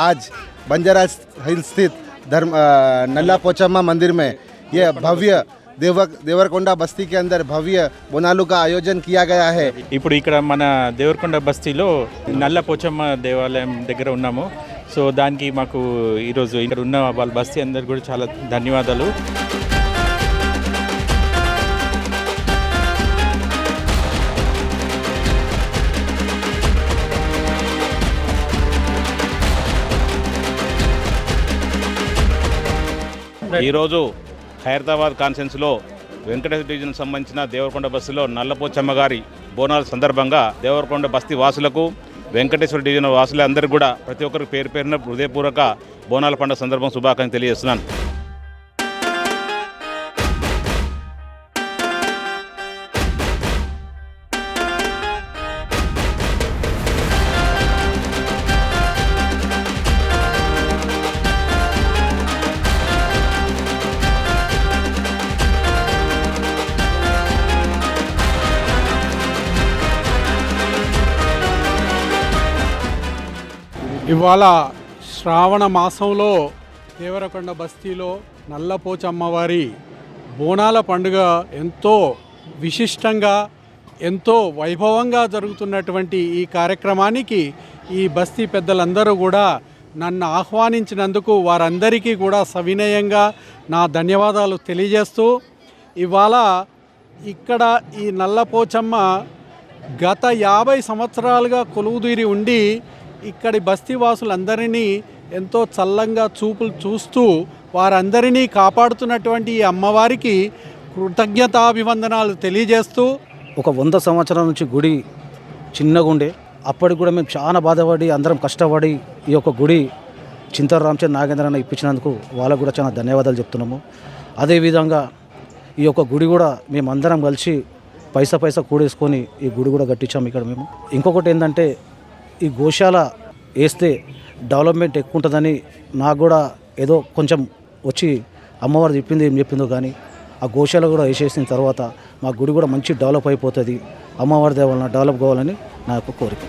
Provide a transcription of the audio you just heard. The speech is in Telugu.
आज बंजारा हिल स्थित धर्म अ, नल्ला पोचम्मा मंदिर में ये भव्य देवक देवरकोंडा बस्ती के अंदर भव्य बोनालू का आयोजन किया गया है ఇప్పుడు ఇక్కడ మన దేవరకొండ బస్తీలో నల్ల పోచమ్మ దేవాలయం దగ్గర ఉన్నాము సో దానికి మాకు ఈరోజు ఇక్కడ ఉన్న వాళ్ళ బస్తీ అందరికి కూడా చాలా ధన్యవాదాలు ఈరోజు హైదరాబాద్ కాన్ఫరెన్స్లో వెంకటేశ్వర డివిజన్ సంబంధించిన దేవరకొండ బస్సులో నల్లపోచమ్మ గారి బోనాల సందర్భంగా దేవరకొండ బస్తీ వాసులకు వెంకటేశ్వర డివిజన్ వాసులందరికీ కూడా ప్రతి ఒక్కరికి పేరు పేరున హృదయపూర్వక బోనాల పండుగ సందర్భం శుభాకాంక్షలు తెలియజేస్తున్నాను. ఇవాళ శ్రావణ మాసంలో దేవరకొండ బస్తీలో నల్లపోచమ్మవారి బోనాల పండుగ ఎంతో విశిష్టంగా ఎంతో వైభవంగా జరుగుతున్నటువంటి ఈ కార్యక్రమానికి ఈ బస్తీ పెద్దలందరూ కూడా నన్ను ఆహ్వానించినందుకు వారందరికీ కూడా సవినయంగా నా ధన్యవాదాలు తెలియజేస్తూ ఇవాళ ఇక్కడ ఈ నల్లపోచమ్మ గత యాభై సంవత్సరాలుగా కొలువుదీరి ఉండి ఇక్కడి బస్తీవాసులందరినీ ఎంతో చల్లంగా చూపులు చూస్తూ వారందరినీ కాపాడుతున్నటువంటి ఈ అమ్మవారికి కృతజ్ఞతాభివందనాలు తెలియజేస్తూ ఒక వంద సంవత్సరాల నుంచి గుడి చిన్నగా ఉండే అప్పటికి కూడా మేము చాలా బాధపడి అందరం కష్టపడి ఈ యొక్క గుడి చింతర రామచంద్ర నాగేంద్ర అన్న ఇప్పించినందుకు వాళ్ళకు కూడా చాలా ధన్యవాదాలు చెప్తున్నాము. అదేవిధంగా ఈ యొక్క గుడి కూడా మేము అందరం కలిసి పైసా పైసా కూడేసుకొని ఈ గుడి కూడా కట్టించాము ఇక్కడ మేము. ఇంకొకటి ఏంటంటే ఈ గోశాల వేస్తే డెవలప్మెంట్ ఎక్కువ ఉంటుందని నాకు కూడా ఏదో కొంచెం వచ్చి అమ్మవారు చెప్పింది ఏం చెప్పిందో కానీ ఆ గోశాల కూడా వేసేసిన తర్వాత మా గుడి కూడా మంచి డెవలప్ అయిపోతుంది. అమ్మవారి దేవాలన డెవలప్ కావాలని నా యొక్క కోరిక.